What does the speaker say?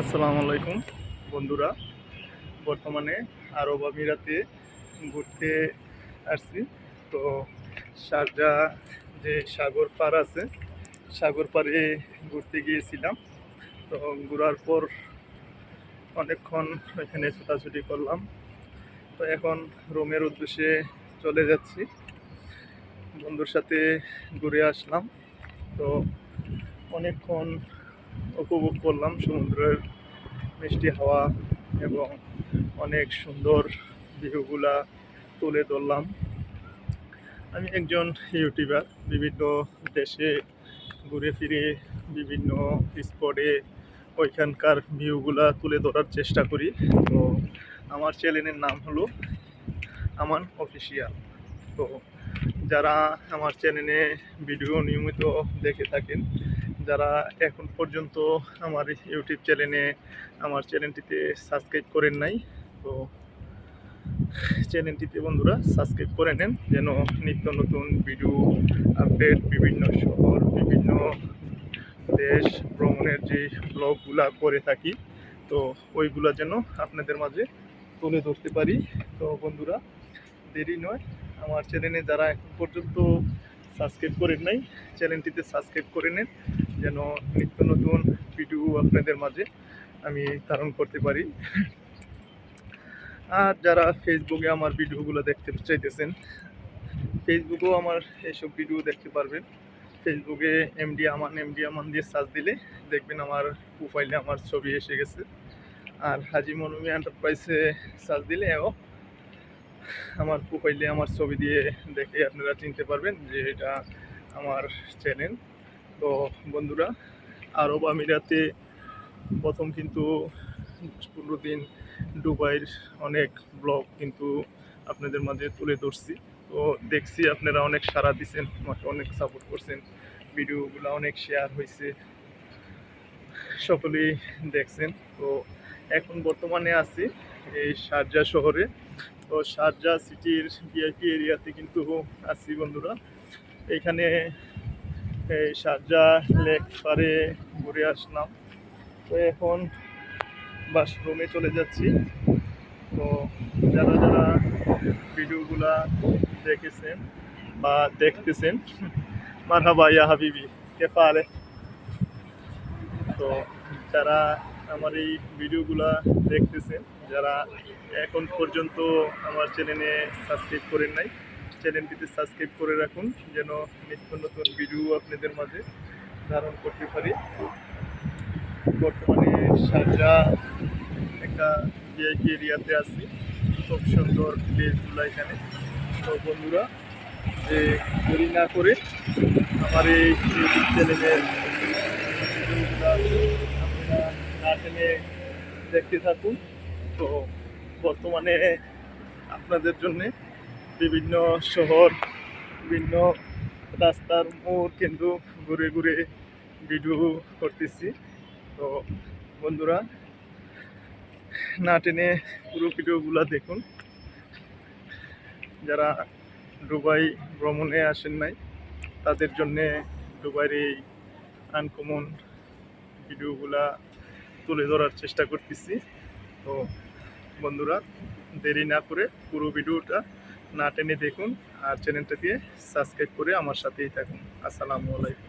আসসালামু আলাইকুম, বন্ধুরা। বর্তমানে আরব আমিরাতে ঘুরতে আসছি। তো শারজা যে সাগর পার আছে, সাগর পাড়ে ঘুরতে গিয়েছিলাম। তো ঘোরার পর অনেকক্ষণ এখানে ছোটাছুটি করলাম। তো এখন রোমের উদ্দেশ্যে চলে যাচ্ছি। বন্ধুর সাথে ঘুরে আসলাম। তো অনেকক্ষণ উপভোগ করলাম। সমুদ্রের মিষ্টি হাওয়া এবং অনেক সুন্দর ভিউগুলা তুলে ধরলাম। আমি একজন ইউটিউবার, বিভিন্ন দেশে ঘুরে ফিরে, বিভিন্ন স্পটে ওইখানকার ভিউগুলা তুলে ধরার চেষ্টা করি। তো আমার চ্যানেলের নাম হলো আমান অফিসিয়াল তো যারা আমার চ্যানেলে ভিডিও নিয়মিত দেখে থাকেন যারা এখন পর্যন্ত আমার ইউটিউব চ্যানেলে আমার চ্যানেলটিতে সাবস্ক্রাইব করেন নাই, তো চ্যানেলটিতে বন্ধুরা সাবস্ক্রাইব করে নেন, যেন নিত্য নতুন ভিডিও আপডেট বিভিন্ন শহর, বিভিন্ন দেশ ভ্রমণের যে ব্লগগুলা করে থাকি, তো ওইগুলা যেন আপনাদের মাঝে তুলে ধরতে পারি। তো বন্ধুরা, দেরি নয়, আমার চ্যানেলে যারা এখন পর্যন্ত সাবস্ক্রাইব করেন নাই চ্যানেলটিতে সাবস্ক্রাইব করে নেন। যেন নিত্য নতুন ভিডিও আপনাদের মাঝে আমি ধারণ করতে পারি। আর যারা ফেসবুকে আমার ভিডিওগুলো দেখতে চাইতেছেন ফেসবুকেও আমার এইসব ভিডিও দেখতে পারবেন। ফেসবুকে এমডি আমান এমডি আমান দিয়ে সার্চ দিলে দেখবেন আমার প্রোফাইলে আমার ছবি এসে গেছে। আর হাজি মনুমি এন্টারপ্রাইজে সার্চ দিলেও আমার প্রোফাইলে আমার ছবি দিয়ে দেখে আপনারা চিনতে পারবেন যে এটা আমার চ্যানেল তো বন্ধুরা, আরব আমিরাতে প্রথম কিন্তু পনেরো দিন দুবাইয়ের অনেক ব্লগ কিন্তু আপনাদের মাঝে তুলে ধরছি। তো দেখছি আপনারা অনেক সাড়া দিচ্ছেন আমাকে অনেক সাপোর্ট করছেন, ভিডিওগুলো অনেক শেয়ার হয়েছে সকলেই দেখছেন। তো এখন বর্তমানে আছি এই শারজা শহরে। তো শারজা সিটির ভিআইপি এরিয়াতে কিন্তু আছি বন্ধুরা। এখানে এই শারজা লেক পারে ঘুরে আসলাম। তো এখন বাস রুমে চলে যাচ্ছি। তো যারা যারা ভিডিওগুলা দেখেছেন বা দেখতেছেন, মারহাবা ইয়া হাবিবি, কেফা আলে। তো যারা আমার এই ভিডিওগুলা দেখতেছেন, যারা এখন পর্যন্ত আমার চ্যানেলে সাবস্ক্রাইব করেন নাই চ্যানেলটিতে সাবস্ক্রাইব করে রাখুন, যেন নিত্য নতুন ভিডিও আপনাদের মাঝে ধারণ করতে পারি। বর্তমানে সাজা একটা ভিআইপি এরিয়াতে আছি, খুব সুন্দর প্লেসগুলো এখানে। তো বন্ধুরা, যে দেরি না করে আমার এই ইউটিউব চ্যানেলের আপনারা না টেনে দেখতে থাকুন। তো বর্তমানে আপনাদের জন্যে বিভিন্ন শহর, বিভিন্ন রাস্তার মোড় কিন্তু ঘুরে ঘুরে ভিডিও করতেছি। তো বন্ধুরা, না টেনে পুরো ভিডিওগুলো দেখুন। যারা দুবাই ভ্রমণে আসেন নাই, তাদের জন্যে দুবাইয়ের এই আনকমন ভিডিওগুলা তুলে ধরার চেষ্টা করতেছি। তো বন্ধুরা, দেরি না করে পুরো ভিডিওটা না টেনে দেখুন আর চ্যানেলটা দিয়ে সাবস্ক্রাইব করে আমার সাথেই থাকুন। আসসালামু আলাইকুম।